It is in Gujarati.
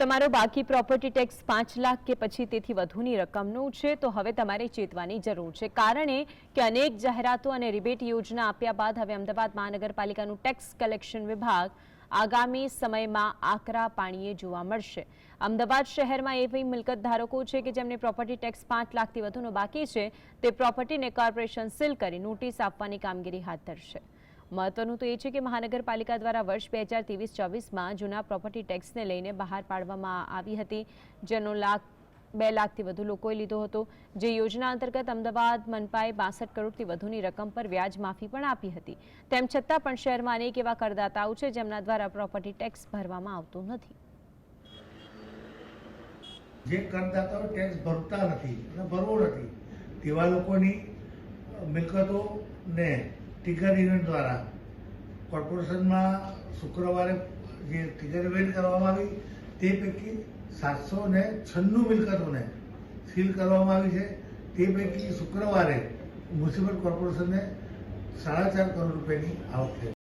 તમારો બાકી પ્રોપર્ટી ટેક્સ પાંચ લાખ કે પછી તેથી વધુની રકમનું છે, તો હવે તમારે ચેતવાની જરૂર છે. કારણે કે અનેક જાહેરાતો અને રિબેટ યોજના આપ્યા બાદ હવે અમદાવાદ મહાનગરપાલિકાનું ટેક્સ કલેક્શન વિભાગ આગામી સમયમાં આકરા પાણીએ જોવા મળશે. અમદાવાદ શહેરમાં એવી મિલકત ધારકો છે કે જેમને પ્રોપર્ટી ટેક્સ પાંચ લાખથી વધુનો બાકી છે, તે પ્રોપર્ટીને કોર્પોરેશન સીલ કરી નોટિસ આપવાની કામગીરી હાથ ધરશે. મહત્વનું તો એ છે કે મહાનગરપાલિકા દ્વારા વર્ષ બે હજાર ત્રેવીસ ચોવીસમાં જૂના પ્રોપર્ટી ટેક્સને લઈને બહાર પાડવામાં આવી હતી, જેનો લાખ, બે લાખથી વધુ લોકોએ લીધો હતો. જે યોજના અંતર્ગત અમદાવાદ, મનપાએ બાસઠ કરોડથી વધુની રકમ પર વ્યાજ માફી પણ આપી હતી. તેમ છતાં પણ શહેરમાં અનેક એવા કરદાતાઓ છે જેમના દ્વારા પ્રોપર્ટી ટેક્સ ભરવામાં આવતો નથી. જે કરદાતાઓ ટેક્સ ભરતા નથી અને ભરવો નથી, તેવા લોકોની મિલકતોને ટિગર ઇવેન્ટ દ્વારા કોર્પોરેશનમાં શુક્રવારે જે ટિગર ઇવેન્ટ કરવામાં આવી, તે પૈકી સાતસો ને છન્નું મિલકતોને સીલ કરવામાં આવી છે. તે પૈકી શુક્રવારે મ્યુનિસિપલ કોર્પોરેશનને સાડા ચાર કરોડ રૂપિયાની આવક થઈ.